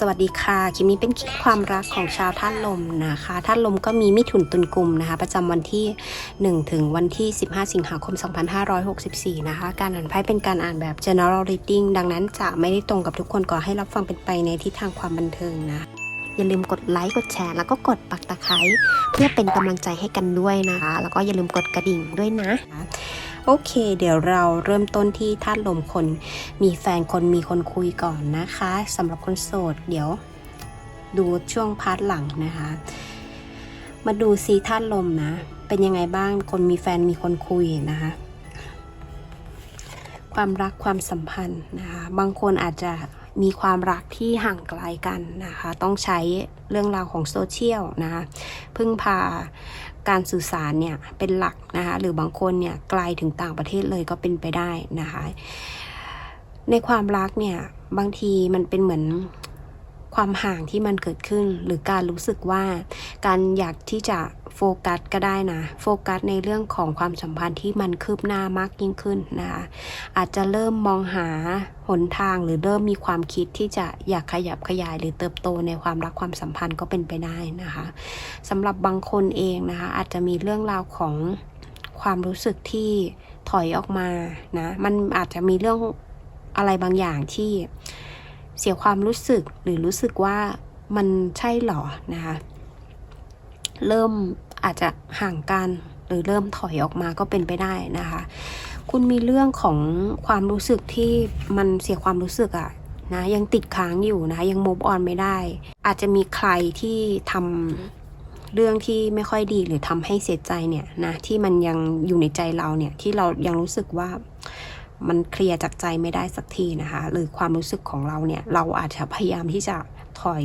สวัสดีค่ะ คลิปนี้เป็นคลิปความรักของชาวท่านลมนะคะท่านลมก็มีมิถุนตุลกุมนะคะ ประจำวันที่ 1 ถึงวันที่ 15 สิงหาคม 2564 นะคะ การอ่านไพ่เป็นการอ่านแบบ general reading ดังนั้นจะไม่ได้ตรงกับทุกคนก็ให้รับฟังเป็นไปในทิศทางความบันเทิงนะอย่าลืมกดไลค์กดแชร์ แล้วก็กดปักตะไคร้เพื่อเป็นกำลังใจให้กันด้วยนะคะ แล้วก็อย่าลืมกดกระดิ่งด้วยนะ โอเค เดี๋ยวเราเริ่มต้นที่ท่านลมคน มีแฟนคนมีคนคุยก่อนนะคะสำหรับคนโสด เดี๋ยวดูช่วงพาร์ทหลังนะคะ มาดูซีท่านลมนะ เป็นยังไงบ้างคนมีแฟนมีคนคุยนะคะความรักความสัมพันธ์นะคะบางคนอาจจะ มีความรักที่ห่างไกลกันนะคะ ต้องใช้เรื่องราวของโซเชียลนะคะพึ่งพาการสื่อสารเนี่ยเป็นหลักนะคะ หรือบางคนเนี่ยไกลถึงต่างประเทศเลยก็เป็นไปได้นะคะ ในความรักเนี่ยบางทีมันเป็นเหมือน ความห่างที่มันเกิดขึ้น หรือการรู้สึกว่า การอยากที่จะโฟกัสก็ได้นะ โฟกัสในเรื่องของความสัมพันธ์ที่มันคืบหน้ามากยิ่งขึ้นนะคะอาจจะเริ่มมองหาหนทางหรือเริ่มมีความคิดที่จะอยากขยับขยาย หรือเติบโตในความรักความสัมพันธ์ก็เป็นไปได้นะคะสำหรับบางคนเองนะคะอาจจะมีเรื่องราวของความรู้สึกที่ถอยออกมานะมันอาจจะมีเรื่องอะไรบางอย่างที่ เสียความรู้สึกหรือรู้สึกว่ามันใช่หรอนะคะ เริ่มอาจจะห่างกันหรือเริ่มถอยออกมาก็เป็นไปได้นะคะ คุณมีเรื่องของความรู้สึกที่มันเสียความรู้สึกอะนะยังติดค้างอยู่นะยังมูฟออนไม่ได้ อาจจะมีใครที่ทำเรื่องที่ไม่ค่อยดีหรือทำให้เสียใจเนี่ยนะที่มันยังอยู่ในใจเราเนี่ยที่เรายังรู้สึกว่า มันเคลียร์จากใจไม่ได้สักทีนะคะ หรือความรู้สึกของเราเนี่ย เราอาจจะพยายามที่จะถอย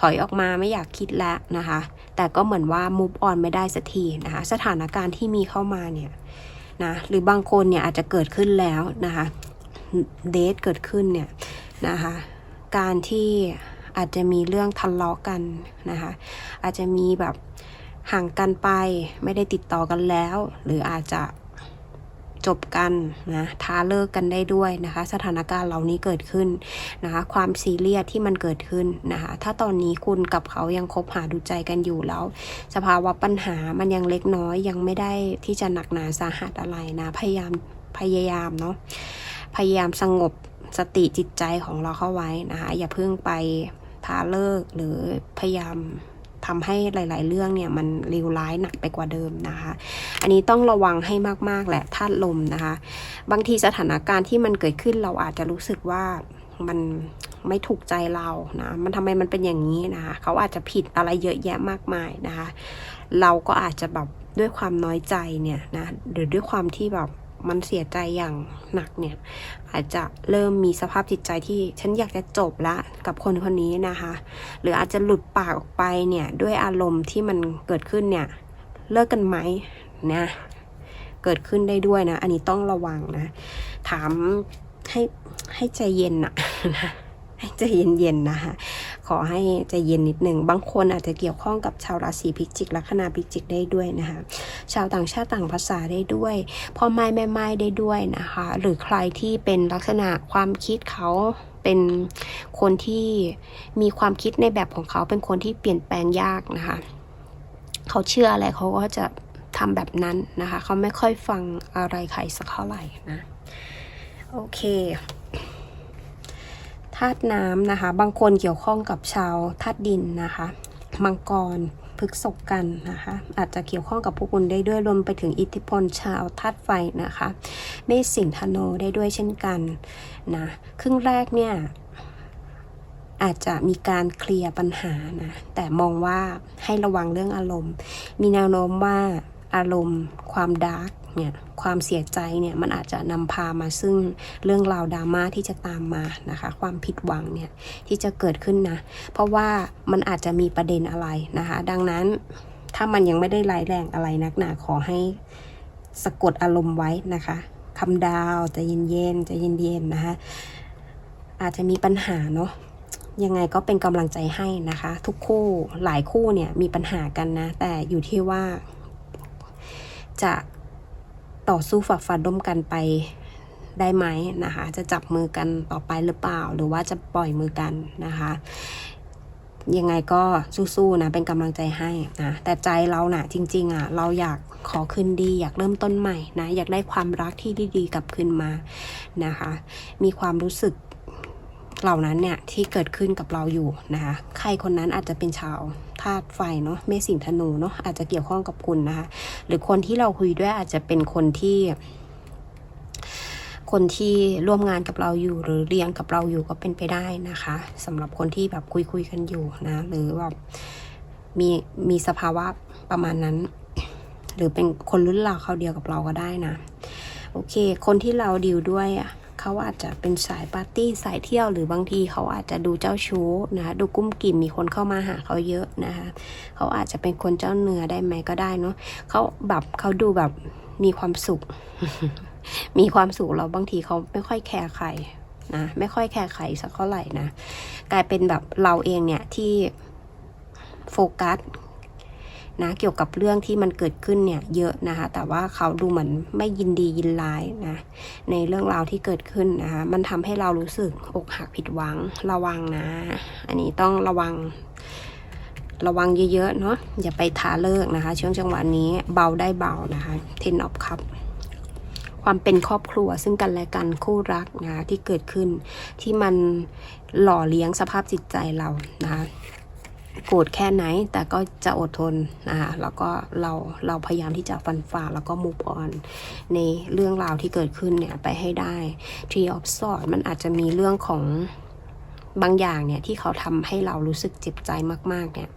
ถอยออกมาไม่อยากคิดแล้วนะคะ แต่ก็เหมือนว่า move on ไม่ได้สักทีนะคะ สถานการณ์ที่มีเข้ามาเนี่ยนะ หรือบางคนเนี่ยอาจจะเกิดขึ้นแล้วนะคะ เดทเกิดขึ้นเนี่ยนะคะ การที่อาจจะมีเรื่องทะเลาะกันนะคะ อาจจะมีแบบห่างกันไปไม่ได้ติดต่อกันแล้ว หรืออาจจะ จบกันนะท้าเลิกกันได้ด้วยนะคะ สถานการณ์เหล่านี้เกิดขึ้นนะคะ ความซีเรียสที่มันเกิดขึ้นนะคะ ถ้าตอนนี้คุณกับเขายังคบหาดูใจกันอยู่แล้ว สภาวะปัญหามันยังเล็กน้อยยังไม่ได้ที่จะหนักหนาสาหัสอะไรนะ พยายามพยายามเนาะพยายามสงบสติจิตใจของเราเข้าไว้นะคะ อย่าเพิ่งไปท้าเลิกหรือพยายาม ทำให้หลาย ๆ เรื่องเนี่ยมันเลวร้ายหนักไปกว่าเดิมนะคะ อันนี้ต้องระวังให้มาก ๆ แหละธาตุลมนะคะ บางทีสถานการณ์ที่มันเกิดขึ้นเราอาจจะรู้สึกว่ามันไม่ถูกใจเรานะ มันทำไมมันเป็นอย่างนี้นะคะเขาอาจจะผิดอะไรเยอะแยะมากมายนะคะ เราก็อาจจะแบบด้วยความน้อยใจเนี่ยนะหรือด้วยความที่แบบ มันเสียใจอย่างหนักเนี่ย อาจจะเริ่มมีสภาพจิตใจที่ฉันอยากจะจบละกับคนคนนี้นะคะ หรืออาจจะหลุดปากออกไปเนี่ย ด้วยอารมณ์ที่มันเกิดขึ้นเนี่ย เลิกกันไหมนะเกิดขึ้นได้ด้วยนะ อันนี้ต้องระวังนะ ถามให้ให้ใจเย็นนะนะให้ใจเย็นๆนะคะ ขอให้ใจเย็นนิดหนึ่ง บางคนอาจจะเกี่ยวข้องกับชาวราศีพิจิกลัคนาพิจิกได้ด้วยนะคะ ชาวต่างชาติต่างภาษาได้ด้วยพ่อไม้แม่ไม้ได้ด้วยนะคะ หรือใครที่เป็นลักษณะความคิดเขาเป็นคนที่มีความคิดในแบบของเขาเป็นคนที่เปลี่ยนแปลงยากนะคะ เขาเชื่ออะไรเขาก็จะทำแบบนั้นนะคะ เขาไม่ค่อยฟังอะไรใครสักเท่าไหร่นะ โอเค ธาตุน้ำนะคะ บางคนเกี่ยวข้องกับชาวธาตุดินนะคะ มังกรพฤกษกกันนะคะ อาจจะเกี่ยวข้องกับพวกคุณได้ด้วยรวมไปถึงอิทธิพลชาวธาตุไฟนะคะ เมษสิงห์ธนูได้ด้วยเช่นกันนะครึ่งแรกเนี่ยอาจจะมีการเคลียร์ปัญหานะแต่มองว่าให้ระวังเรื่องอารมณ์ มีแนวโน้มว่าอารมณ์ ความดาร์ก เนี่ยความเสียใจเนี่ยมันอาจจะนำพามาซึ่งเรื่องราวดราม่าที่จะตามมานะคะ ความผิดหวังเนี่ยที่จะเกิดขึ้นนะ เพราะว่ามันอาจจะมีประเด็นอะไรนะคะ ดังนั้นถ้ามันยังไม่ได้ร้ายแรงอะไรนักหนาขอให้สะกดอารมณ์ไว้นะคะคำดาวจะเย็นๆใจะเย็นๆนะคะอาจจะมีปัญหาเนาะยังไงก็เป็นกำลังใจให้นะคะ ทุกคู่หลายคู่เนี่ยมีปัญหากันนะ แต่อยู่ที่ว่าจะ ต่อสู้ฝ่าฟันร่วมกันไปได้ไหมนะคะ จะจับมือกันต่อไปหรือเปล่า หรือว่าจะปล่อยมือกันนะคะยังไงก็สู้ๆนะเป็นกำลังใจให้นะแต่ใจเรานะ่ะจริงๆอะเราอยากขอคืนดี อยากเริ่มต้นใหม่นะอยากได้ความรักที่ดีๆกลับคืนมานะคะ มีความรู้สึกเหล่านั้นเนี่ยที่เกิดขึ้นกับเราอยู่นะคะใครคนนั้นอาจจะเป็นชาว ธาตุไฟเนาะเมษสิงธนูเนาะอาจจะเกี่ยวข้องกับคุณนะคะ หรือคนที่เราคุยด้วยอาจจะเป็นคนที่คนที่ร่วมงานกับเราอยู่หรือเรียนกับเราอยู่ก็เป็นไปได้นะคะสำหรับคนที่แบบคุยคุยกันอยู่นะ หรือแบบมีมีสภาวะประมาณนั้น หรือเป็นคนรุ่นราวเขาเดียวกับเราก็ได้นะ โอเค คนที่เราดีลด้วยอะ เขาอาจจะเป็นสายปาร์ตี้สายเที่ยวหรือบางทีเขาอาจจะดูเจ้าชู้นะคะดูกุ้มกิ่มมีคนเข้ามาหาเขาเยอะนะคะเขาอาจจะเป็นคนเจ้าเนื้อได้ไหมก็ได้เนาะเขาแบบเขาดูแบบมีความสุข มีความสุขเราบางทีเขาไม่ค่อยแคร์ใครนะไม่ค่อยแคร์ใครสักเท่าไหร่นะกลายเป็นแบบเราเองเนี่ยที่โฟกัส นะเกี่ยวกับเรื่องที่มันเกิดขึ้นเนี่ยเยอะนะคะ แต่ว่าเขาดูเหมือนไม่ยินดียินร้ายนะในเรื่องราวที่เกิดขึ้นนะคะมันทำให้เรารู้สึกอกหักผิดหวังระวังนะ อันนี้ต้องระวังระวังเยอะๆเนาะอย่าไปท้าเลิกนะคะ ช่วงจังหวะนี้เบาได้เบานะคะเทนออฟคัพความเป็นครอบครัวซึ่งกันและกันคู่รักนะคะที่เกิดขึ้นที่มันหล่อเลี้ยงสภาพจิตใจเรานะคะ โกรธแค่ไหน แต่ก็จะอดทนนะคะแล้วก็เราเราพยายามที่จะฟันฝ่าแล้วก็มูฟออนในเรื่องราวที่เกิดขึ้นเนี่ยไปให้ได้ Tree of Swords มันอาจจะมีเรื่องของบางอย่างเนี่ยที่เขาทำให้เรารู้สึกเจ็บใจมากๆเนี่ย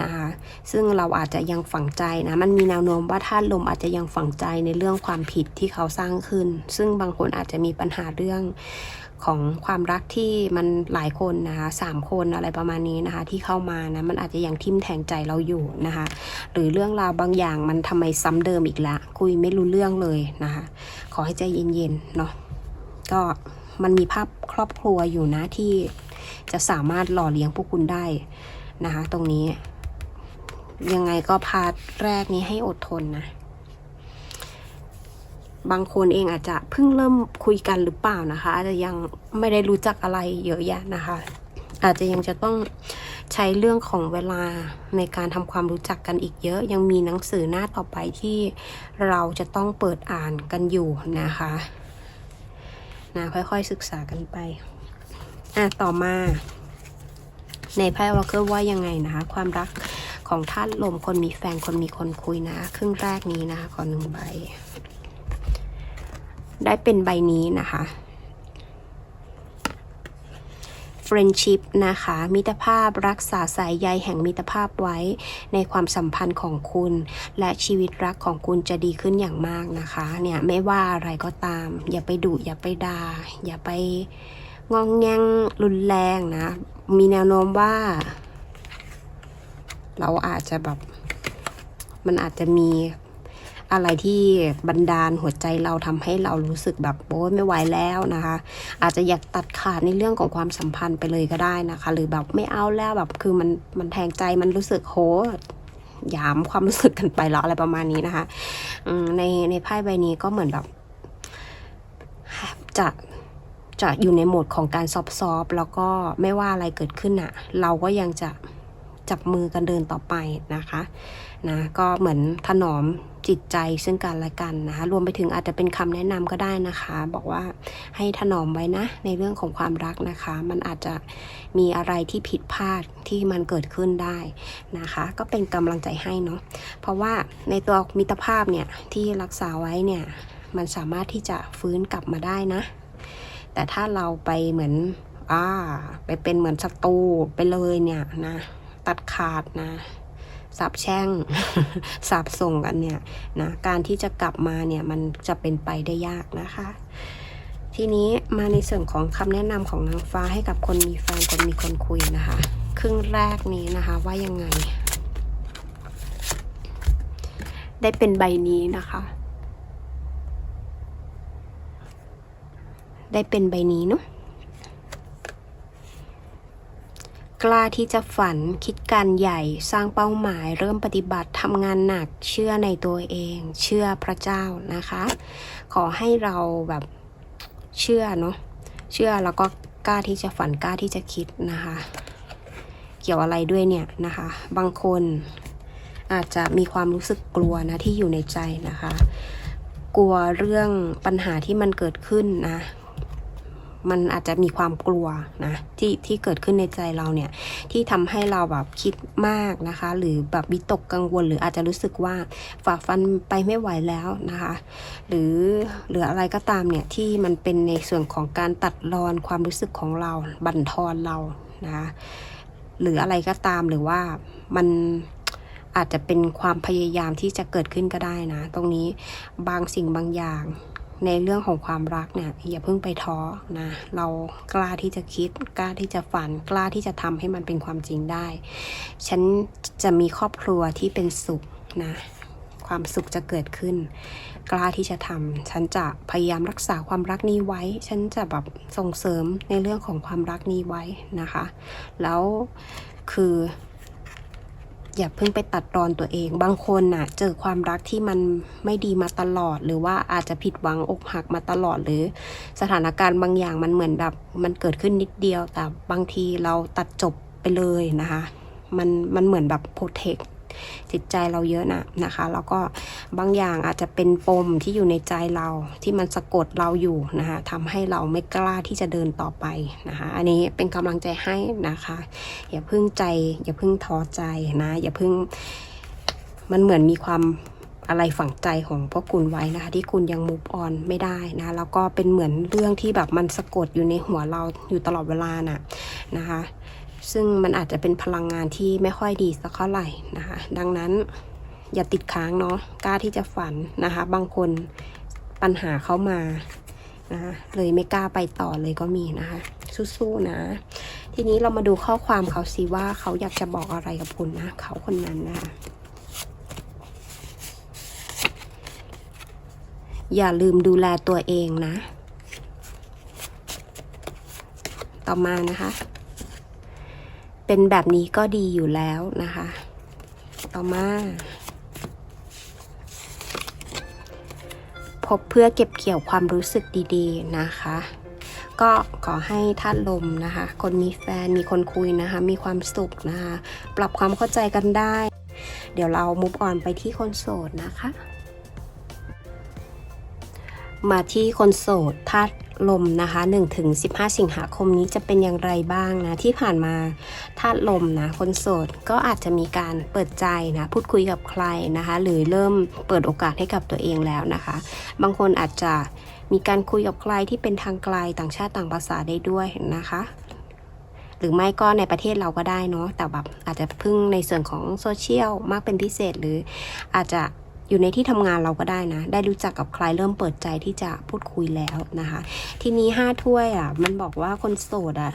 นะคะซึ่งเราอาจจะยังฝังใจนะมันมีแนวโน้มว่าธาตุลมอาจจะยังฝังใจในเรื่องความผิดที่เขาสร้างขึ้น ซึ่งบางคนอาจจะมีปัญหาเรื่อง ของความรักที่มันหลายคนนะคะสามคนอะไรประมาณนี้นะคะ ที่เข้ามานะมันอาจจะยังทิ่มแทงใจเราอยู่นะคะ หรือเรื่องราวบางอย่างมันทำไมซ้ำเดิมอีกละ คุยไม่รู้เรื่องเลยนะคะ ขอให้ใจเย็นๆเนาะก็มันมีภาพครอบครัวอยู่นะที่จะสามารถหล่อเลี้ยงพวกคุณได้นะคะ ตรงนี้ ยังไงก็พาร์ทแรกนี้ให้อดทนนะ บางคนเองอาจจะเพิ่งเริ่มคุยกันหรือเปล่านะคะ อาจจะยังไม่ได้รู้จักอะไรเยอะแยะนะคะ อาจจะยังจะต้องใช้เรื่องของเวลาในการทำความรู้จักกันอีกเยอะ ยังมีหนังสือหน้าต่อไปที่เราจะต้องเปิดอ่านกันอยู่นะคะนะค่อยๆศึกษากันไปอะต่อมา ในไพ่วอลเกอร์ว่ายังไงนะคะ ความรักของท่านลมคนมีแฟนคนมีคนคุยนะ ครึ่งแรกนี้นะคะขอหนึ่งใบ ได้เป็นใบนี้นะคะ friendship นะคะ มิตรภาพรักษาสายใยแห่งมิตรภาพไว้ในความสัมพันธ์ของคุณ และชีวิตรักของคุณจะดีขึ้นอย่างมากนะคะเนี่ยไม่ว่าอะไรก็ตาม อย่าไปดุอย่าไปด่าอย่าไปงองแงงรุนแรงนะ มีแนวโน้มว่า เราอาจจะแบบ มันอาจจะมี อะไรที่บันดาลหัวใจเราทำให้เรารู้สึกแบบโอ้ยไม่ไหวแล้วนะคะ อาจจะอยากตัดขาดในเรื่องของความสัมพันธ์ไปเลยก็ได้นะคะ หรือแบบไม่เอาแล้วแบบคือมันมันแทงใจมันรู้สึกโหยามความรู้สึกกันไปแล้วอะไรประมาณนี้นะคะในในไพ่ใบนี้ก็เหมือนแบบจะจะอยู่ในโหมดของการซอฟต์ๆแล้วก็ไม่ว่าอะไรเกิดขึ้นอะเราก็ยังจะจับมือกันเดินต่อไปนะคะนะก็เหมือนถนอม จิตใจซึ่งกันและกันนะคะรวมไปถึงอาจจะเป็นคำแนะนำก็ได้นะคะ บอกว่าให้ถนอมไว้นะ ในเรื่องของความรักนะคะ มันอาจจะมีอะไรที่ผิดพลาดที่มันเกิดขึ้นได้นะคะ ก็เป็นกำลังใจให้เนาะเพราะว่าในตัวมิตรภาพเนี่ยที่รักษาไว้เนี่ยมันสามารถที่จะฟื้นกลับมาได้นะ แต่ถ้าเราไปเหมือนอ่าไปเป็นเหมือนศัตรูไปเลยเนี่ยนะ ตัดขาดนะ สาบแช่งสาบส่งกันเนี่ยนะการที่จะกลับมาเนี่ยมันจะเป็นไปได้ยากนะคะ ทีนี้มาในส่วนของคำแนะนำของนางฟ้าให้กับคนมีแฟนคนมีคนคุยนะคะ ครึ่งแรกนี้นะคะว่ายังไง ได้เป็นใบนี้นะคะ ได้เป็นใบนี้เนาะ กล้าที่จะฝันคิดการใหญ่สร้างเป้าหมาย เริ่มปฏิบัติทำงานหนักเชื่อในตัวเอง เชื่อพระเจ้านะคะ ขอให้เราแบบเชื่อเนาะเชื่อแล้วก็กล้าที่จะฝันกล้าที่จะคิดนะคะ เกี่ยวอะไรด้วยเนี่ยนะคะ บางคนอาจจะมีความรู้สึกกลัวนะที่อยู่ในใจนะคะ กลัวเรื่องปัญหาที่มันเกิดขึ้นนะ มันอาจจะมีความกลัวนะที่ที่เกิดขึ้นในใจเราเนี่ยที่ทำให้เราแบบคิดมากนะคะ หรือแบบวิตกกังวล หรืออาจจะรู้สึกว่าฝ่าฟันไปไม่ไหวแล้วนะคะ หรือหรืออะไรก็ตามเนี่ยที่มันเป็นในส่วนของการตัดรอนความรู้สึกของเราบั่นทอนเรานะคะหรืออะไรก็ตามหรือว่ามันอาจจะเป็นความพยายามที่จะเกิดขึ้นก็ได้นะ ตรงนี้บางสิ่งบางอย่าง ในเรื่องของความรักเนี่ยอย่าเพิ่งไปท้อนะเรากล้าที่จะคิด กล้าที่จะฝัน กล้าที่จะทำให้มันเป็นความจริงได้ ฉันจะมีครอบครัวที่เป็นสุขนะความสุขจะเกิดขึ้น กล้าที่จะทำฉันจะพยายามรักษาความรักนี้ไว้ ฉันจะแบบส่งเสริมในเรื่องของความรักนี้ไว้นะคะ แล้วคือ อย่าเพิ่งไปตัดรอนตัวเอง บางคนน่ะ เจอความรักที่มันไม่ดีมาตลอด หรือว่าอาจจะผิดหวังอกหักมาตลอด หรือสถานการณ์บางอย่างมันเหมือนแบบ มันเกิดขึ้นนิดเดียว แต่บางทีเราตัดจบไปเลยนะคะ มันมันเหมือนแบบโปรเทค จิตใจเราเยอะนะนะคะแล้วก็บางอย่างอาจจะเป็นปมที่อยู่ในใจเราที่มันสะกดเราอยู่นะคะทำให้เราไม่กล้าที่จะเดินต่อไปนะคะ อันนี้เป็นกำลังใจให้นะคะ อย่าพิ่งใจ อย่าพิ่งท้อใจนะอย่าพิ่งมันเหมือนมีความอะไรฝังใจของพวกคุณไว้นะคะ ที่คุณยัง move on ไม่ได้นะแล้วก็เป็นเหมือนเรื่องที่แบบมันสะกดอยู่ในหัวเราอยู่ตลอดเวลาน่ะนะคะ ซึ่งมันอาจจะเป็นพลังงานที่ไม่ค่อยดีสักเท่าไหร่นะคะ ดังนั้นอย่าติดค้างเนาะกล้าที่จะฝันนะคะ บางคนปัญหาเข้ามานะคะเลยไม่กล้าไปต่อเลยก็มีนะคะสู้ๆนะ ทีนี้เรามาดูข้อความเขาสิว่าเขาอยากจะบอกอะไรกับคุณนะ เขาคนนั้นนะคะอย่าลืมดูแลตัวเองนะ ต่อมานะคะ เป็นแบบนี้ก็ดีอยู่แล้วนะคะ ต่อมา พบเพื่อเก็บเกี่ยวความรู้สึกดีๆนะคะ ก็ขอให้ท่านลมนะคะ คนมีแฟนมีคนคุยนะคะ มีความสุขนะคะ ปรับความเข้าใจกันได้ เดี๋ยวเรามุฟออนไปที่คนโสดนะคะ มาที่คนโสดธาตุ ลมนะคะ1ถึง15 สิงหาคมนี้จะเป็นอย่างไรบ้างนะ ที่ผ่านมาธาตุลมนะคนโสดก็อาจจะมีการเปิดใจนะพูดคุยกับใครนะคะ หรือเริ่มเปิดโอกาสให้กับตัวเองแล้วนะคะ บางคนอาจจะมีการคุยกับใครที่เป็นทางไกลต่างชาติต่างภาษาได้ด้วยนะคะหรือไม่ก็ในประเทศเราก็ได้เนาะแต่แบบอาจจะพึ่งในส่วนของโซเชียลมากเป็นพิเศษหรืออาจจะ อยู่ในที่ทำงานเราก็ได้นะ ได้รู้จักกับใครเริ่มเปิดใจที่จะพูดคุยแล้วนะคะ ทีนี้ห้าถ้วยอะ มันบอกว่าคนโสดอะ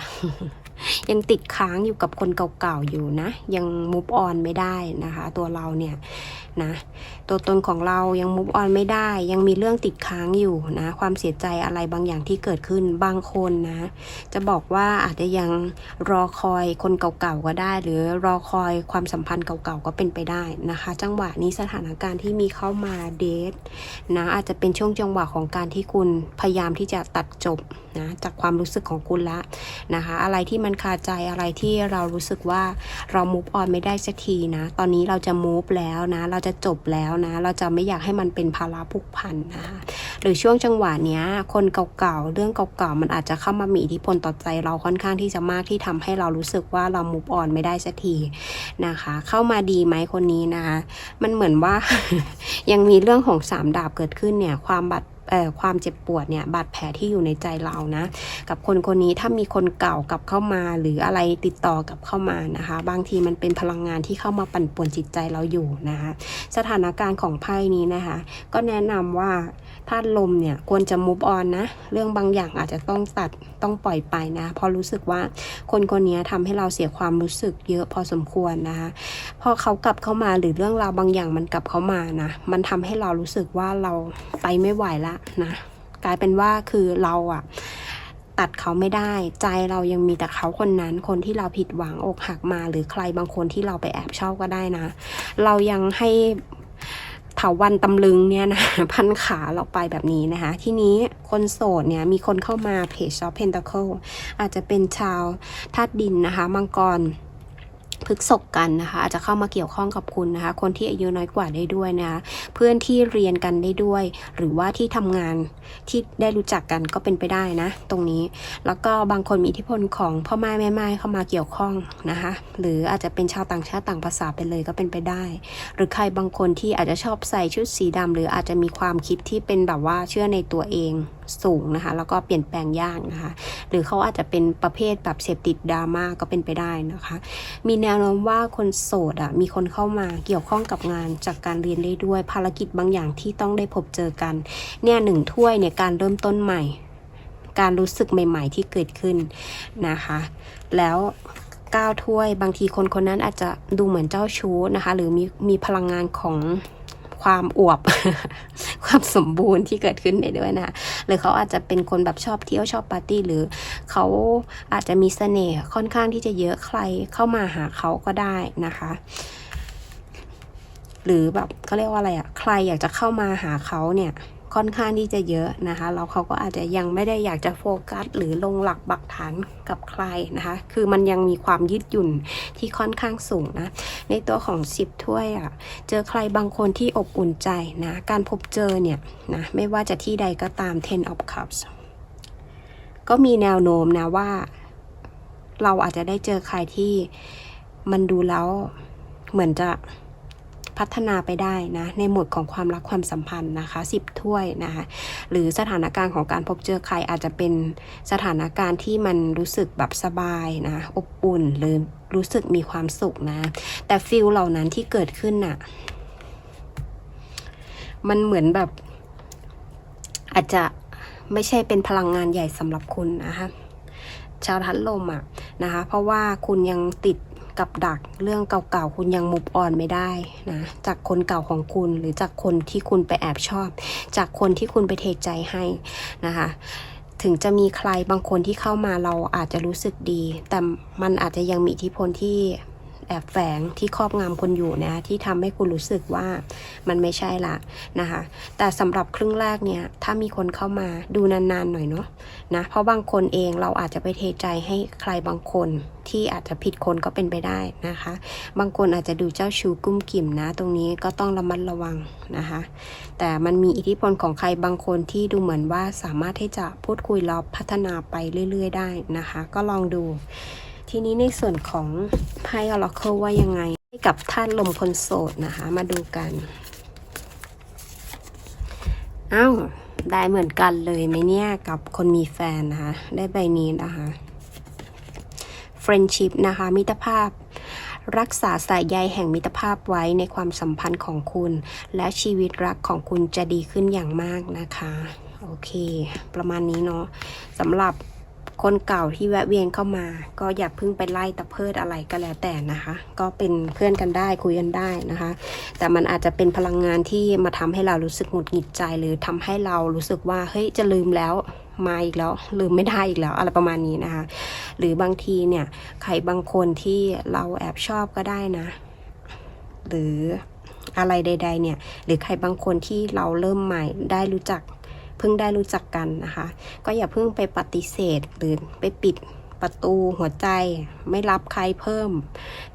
ยังติดค้างอยู่กับคนเก่าๆอยู่นะ ยังมูฟออนไม่ได้นะคะ ตัวเราเนี่ยนะตัวตนของเรายังมูฟออนไม่ได้ ยังมีเรื่องติดค้างอยู่นะความเสียใจอะไรบางอย่างที่เกิดขึ้นบางคนนะจะบอกว่าอาจจะยังรอคอยคนเก่าๆก็ได้ หรือรอคอยความสัมพันธ์เก่าๆก็เป็นไปได้นะคะ จังหวะนี้สถานการณ์ที่มีเข้ามาเดทนะอาจจะเป็นช่วงจังหวะของการที่คุณพยายามที่จะตัดจบ นะจากความรู้สึกของคุณละนะคะ อะไรที่มันคาใจอะไรที่เรารู้สึกว่าเรา move on ไม่ได้สักทีนะ ตอนนี้เราจะ move แล้วนะ เราจะจบแล้วนะ เราจะไม่อยากให้มันเป็นภาระผูกพันนะคะหรือช่วงจังหวะเนี้ย คนเก่าๆ เรื่องเก่าๆ มันอาจจะเข้ามามีอิทธิพลต่อใจเราค่อนข้างที่จะมากที่ทำให้เรารู้สึกว่าเรา move on ไม่ได้สักทีนะคะ เข้ามาดีไหมคนนี้นะคะ มันเหมือนว่ายังมีเรื่องของสามดาบเกิดขึ้นเนี่ย ความบาด ความเจ็บปวดเนี่ยบาดแผลที่อยู่ในใจเรานะ กับคนคนนี้ถ้ามีคนเก่ากลับเข้ามา หรืออะไรติดต่อกลับเข้ามานะคะ บางทีมันเป็นพลังงานที่เข้ามาปั่นป่วนจิตใจเราอยู่นะคะ สถานการณ์ของไพ่นี้นะคะ ก็แนะนำว่าธานลมเนี่ยควรจะมูฟออนนะ เรื่องบางอย่างอาจจะต้องตัด ต้องปล่อยไปนะเพราะรู้สึกว่าคนคนนี้ทำให้เราเสียความรู้สึกเยอะพอสมควรนะคะพอเขากลับเข้ามาหรือเรื่องราวบางอย่างมันกลับเข้ามานะมันทำให้เรารู้สึกว่าเราไปไม่ไหวละนะกลายเป็นว่าคือเราอะตัดเขาไม่ได้ ใจเรายังมีแต่เขาคนนั้น คนที่เราผิดหวังอกหักมา หรือใครบางคนที่เราไปแอบชอบก็ได้นะ เรายังให้ เถาวันตำลึงเนี่ยนะพันขาเราไปแบบนี้นะคะ ทีนี้คนโสดเนี่ยมีคนเข้ามาเพจช็อปเพนตาเคิลอาจจะเป็นชาวธาตุดินนะคะ มังกร พฤกษกกันนะคะ อาจจะเข้ามาเกี่ยวข้องกับคุณนะคะ คนที่อายุน้อยกว่าได้ด้วยนะคะเพื่อนที่เรียนกันได้ด้วย หรือว่าที่ทำงานที่ได้รู้จักกันก็เป็นไปได้นะ ตรงนี้ แล้วก็บางคนมีอิทธิพลของพ่อแม่แม่ไม้เข้ามาเกี่ยวข้องนะคะ หรืออาจจะเป็นชาวต่างชาติต่างภาษาไปเลยก็เป็นไปได้ หรือใครบางคนที่อาจจะชอบใส่ชุดสีดำหรืออาจจะมีความคิดที่เป็นแบบว่าเชื่อในตัวเองสูงนะคะ แล้วก็เปลี่ยนแปลงยากนะคะ หรือเขาอาจจะเป็นประเภทแบบเสพติดดราม่าก็เป็นไปได้นะคะ มีแนวโน้มว่าคนโสดอะมีคนเข้ามาเกี่ยวข้องกับงานจากการเรียนได้ด้วย ภารกิจบางอย่างที่ต้องได้พบเจอกัน เนี่ยหนึ่งถ้วยเนี่ยการเริ่มต้นใหม่ การรู้สึกใหม่ ๆ ที่เกิดขึ้นนะคะ แล้วก้าวถ้วยบางทีคนคนนั้นอาจจะดูเหมือนเจ้าชู้นะคะ หรือมีมีพลังงานของ ความอวบ ความสมบูรณ์ที่เกิดขึ้นได้ด้วยนะหรือเขาอาจจะเป็นคนแบบชอบเที่ยวชอบปาร์ตี้หรือเขาอาจจะมีเสน่ห์ค่อนข้างที่จะเยอะใครเข้ามาหาเขาก็ได้นะคะ หรือแบบเขาเรียกว่าอะไรอะใครอยากจะเข้ามาหาเขาเนี่ย ค่อนข้างที่จะเยอะนะคะแล้วเขาก็อาจจะยังไม่ได้อยากจะโฟกัส หรือลงหลักปักฐานกับใครนะคะ คือมันยังมีความยืดหยุ่นที่ค่อนข้างสูงนะ ในตัวของสิบถ้วยอะ่ะ เจอใครบางคนที่อบอุ่นใจนะ การพบเจอเนี่ยนะไม่ว่าจะที่ใดก็ตาม ten of cups ก็มีแนวโน้มนะว่าเราอาจจะได้เจอใครที่มันดูแล้วเหมือนจะ พัฒนาไปได้นะในหมวดของความรักความสัมพันธ์นะคะสิบถ้วยนะคะหรือสถานการณ์ของการพบเจอใครอาจจะเป็นสถานการณ์ที่มันรู้สึกแบบสบายนะอบอุ่นหรือรู้สึกมีความสุขนะ แต่ฟิลเหล่านั้นที่เกิดขึ้นน่ะมันเหมือนแบบอาจจะไม่ใช่เป็นพลังงานใหญ่สำหรับคุณนะคะชาวทัดลมอะนะคะ เพราะว่าคุณยังติด กับดักเรื่องเก่าๆ คุณยังมุบอ่อนไม่ได้นะ จากคนเก่าของคุณหรือจากคนที่คุณไปแอบชอบ จากคนที่คุณไปเทใจให้นะคะถึงจะมีใครบางคนที่เข้ามาเราอาจจะรู้สึกดี แต่มันอาจจะยังมีอิทธิพลที่ แอบแฝงที่ครอบงำคุณอยู่นะที่ทำให้คุณรู้สึกว่ามันไม่ใช่ละนะคะ แต่สำหรับครึ่งแรกเนี่ยถ้ามีคนเข้ามาดูนานๆหน่อยเนาะนะเพราะบางคนเองเราอาจจะไปเทใจให้ใครบางคนที่อาจจะผิดคนก็เป็นไปได้นะคะ บางคนอาจจะดูเจ้าชู้กุ้มกิ่มนะ ตรงนี้ก็ต้องระมัดระวังนะคะ แต่มันมีอิทธิพลของใครบางคนที่ดูเหมือนว่าสามารถที่จะพูดคุยแล้วพัฒนาไปเรื่อย ๆ ได้นะคะ ก็ลองดู ทีนี้ในส่วนของไพ่อ r ร c เคิลว่ายังไง ให้กับท่านลมคนโสดนะคะ มาดูกัน เอ้า ได้เหมือนกันเลยไหมเนี่ย กับคนมีแฟนนะคะ ได้ใบนี้นะคะ friendship นะคะ มิตรภาพ รักษาสายใยแห่งมิตรภาพไว้ในความสัมพันธ์ของคุณ และชีวิตรักของคุณจะดีขึ้นอย่างมากนะคะ โอเค ประมาณนี้เนาะสำหรับ คนเก่าที่แวะเวียนเข้ามา ก็อย่าเพิ่งไปไล่ตะเพิดอะไรก็แล้วแต่นะคะ ก็เป็นเพื่อนกันได้คุยกันได้นะคะ แต่มันอาจจะเป็นพลังงานที่มาทำให้เรารู้สึกหงุดหงิดใจ หรือทำให้เรารู้สึกว่าเฮ้ยจะลืมแล้วมาอีกแล้วลืมไม่ได้อีกแล้วอะไรประมาณนี้นะคะ หรือบางทีเนี่ยใครบางคนที่เราแอบชอบก็ได้นะ หรืออะไรใด ๆ เนี่ย หรือใครบางคนที่เราเริ่มใหม่ได้รู้จัก พิ่งได้รู้จักกันนะคะ ก็อย่าเพิ่งไปปฏิเสธหรือไปปิดประตูหัวใจไม่รับใครเพิ่ม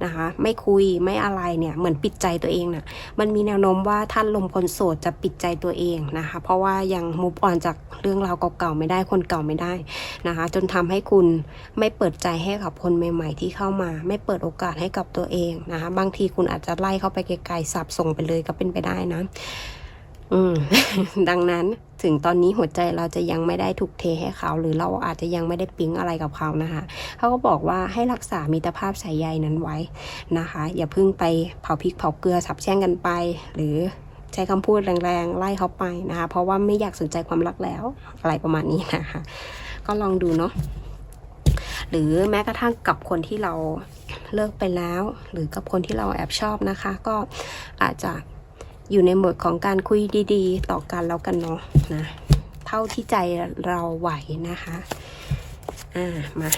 นะคะ ไม่คุยไม่อะไรเนี่ยเหมือนปิดใจตัวเองน่ะมันมีแนวโน้มว่าท่านลมคนโสดจะปิดใจตัวเองนะคะ เพราะว่ายังมุฟออนจากเรื่องราวเก่าๆไม่ได้คนเก่าไม่ได้นะคะ จนทำให้คุณไม่เปิดใจให้กับคนใหม่ ๆ ที่เข้ามา ไม่เปิดโอกาสให้กับตัวเองนะคะ บางทีคุณอาจจะไล่เข้าไปไกลๆสับส่งไปเลยก็เป็นไปได้นะ อืม ดังนั้นถึงตอนนี้หัวใจเราจะยังไม่ได้ถูกเทให้เขา หรือเราอาจจะยังไม่ได้ปิ๊งอะไรกับเขานะคะเขาก็บอกว่าให้รักษามิตรภาพสายใยนั้นไว้นะคะ อย่าเพิ่งไปเผาพริกเผาเกลือสับแช่งกันไป หรือใช้คำพูดแรงๆ ไล่เขาไปนะคะ เพราะว่าไม่อยากสนใจความรักแล้ว อะไรประมาณนี้นะคะ ก็ลองดูเนาะหรือแม้กระทั่งกับคนที่เราเลิกไปแล้ว หรือกับคนที่เราแอบชอบนะคะ ก็อาจจะ อยู่ในโหมดของการคุยดีๆ ต่อกันแล้วกันเนาะนะเท่าที่ใจเราไหวนะคะ อ่ามา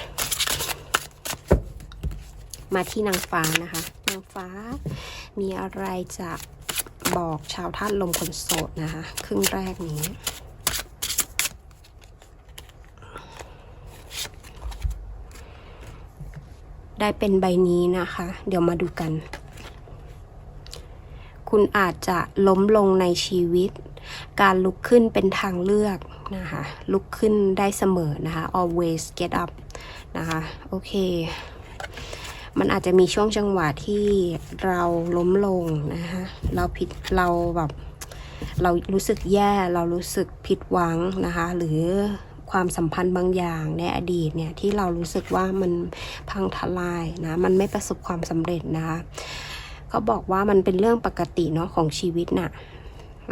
มาที่นางฟ้านะคะ นางฟ้ามีอะไรจะบอกชาวท่านลมคนโสดนะคะ ครึ่งแรกนี้ได้เป็นใบนี้นะคะ เดี๋ยวมาดูกัน คุณอาจจะล้มลงในชีวิต การลุกขึ้นเป็นทางเลือกนะคะ ลุกขึ้นได้เสมอนะคะ always get up นะคะ โอเค มันอาจจะมีช่วงจังหวะที่เราล้มลงนะคะ เราผิด เราแบบ เรารู้สึกแย่ เรารู้สึกผิดหวังนะคะ หรือความสัมพันธ์บางอย่างในอดีตเนี่ยที่เรารู้สึกว่ามันพังทลายนะ มันไม่ประสบความสำเร็จนะคะ ก็บอกว่ามันเป็นเรื่องปกติเนาะของชีวิตน่ะ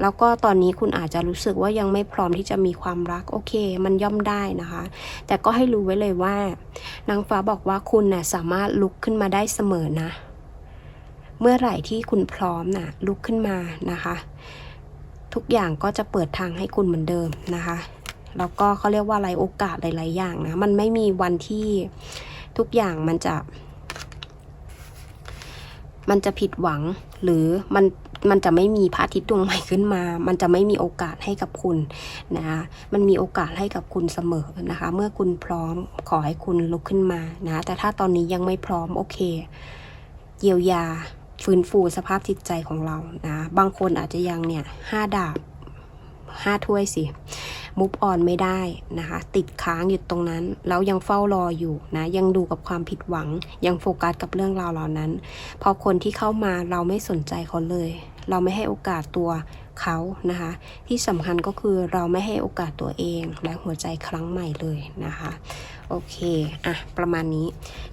แล้วก็ตอนนี้คุณอาจจะรู้สึกว่ายังไม่พร้อมที่จะมีความรักโอเค มันย่อมได้นะคะ แต่ก็ให้รู้ไว้เลยว่านางฟ้าบอกว่าคุณน่ะสามารถลุกขึ้นมาได้เสมอนะ เมื่อไหร่ที่คุณพร้อมน่ะลุกขึ้นมานะคะ ทุกอย่างก็จะเปิดทางให้คุณเหมือนเดิมนะคะแล้วก็เขาเรียกว่าอะไรโอกาสหลาย ๆ อย่างนะ มันไม่มีวันที่ทุกอย่างมันจะ มันจะผิดหวัง หรือมันมันจะไม่มีพระอาทิตย์ดวงใหม่ขึ้นมา มันจะไม่มีโอกาสให้กับคุณนะคะมันมีโอกาสให้กับคุณเสมอนะคะ เมื่อคุณพร้อมขอให้คุณลุกขึ้นมานะ แต่ถ้าตอนนี้ยังไม่พร้อมโอเค เยียวยาฟื้นฟูสภาพจิตใจของเรานะ บางคนอาจจะยังเนี่ยห้าดาบห้าถ้วยสิ มุฟออนไม่ได้นะคะ ติดค้างอยู่ตรงนั้น แล้วยังเฝ้ารออยู่นะ ยังดูกับความผิดหวัง ยังโฟกัสกับเรื่องราวเหล่านั้น พอคนที่เข้ามาเราไม่สนใจเขาเลย เราไม่ให้โอกาสตัวเขานะคะ ที่สำคัญก็คือเราไม่ให้โอกาสตัวเองและหัวใจครั้งใหม่เลยนะคะ โอเค อะ ประมาณนี้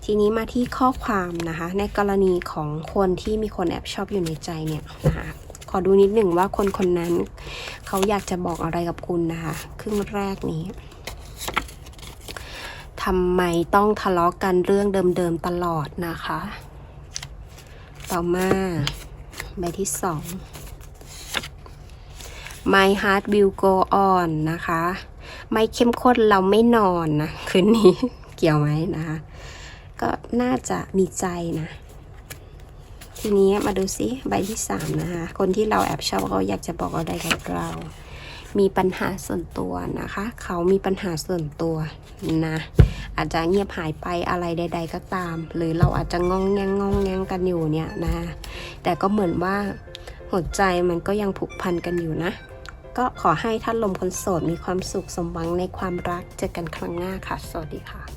ทีนี้มาที่ข้อความนะคะ ในกรณีของคนที่มีคนแอบชอบอยู่ในใจเนี่ยนะคะ อดูนิดหนึ่งว่าคนคนนั้น เขาอยากจะบอกอะไรกับคุณนะคะ ครึ่งแรกนี้ทำไมต้องทะเลาะกันเรื่องเดิมๆตลอดนะคะ ต่อมาใบที่สอง My heart will go on นะคะ ไม่เข้มข้นเราไม่นอนนะ คืนนี้เกี่ยวไหมนะคะ ก็น่าจะมีใจนะ ทีนี้มาดูซิใบที่สามนะคะ คนที่เราแอบชอบเขาอยากจะบอกอะไรกับเรา มีปัญหาส่วนตัวนะคะ เขามีปัญหาส่วนตัวนะ อาจจะเงียบหายไปอะไรใด ๆ ก็ตาม หรือเราอาจจะงองแงงงองแงงกันอยู่เนี่ยนะ แต่ก็เหมือนว่าหัวใจมันก็ยังผูกพันกันอยู่นะ ก็ขอให้ท่านลมคนโสดมีความสุขสมหวังในความรักเจอกันครั้งหน้าค่ะ สวัสดีค่ะ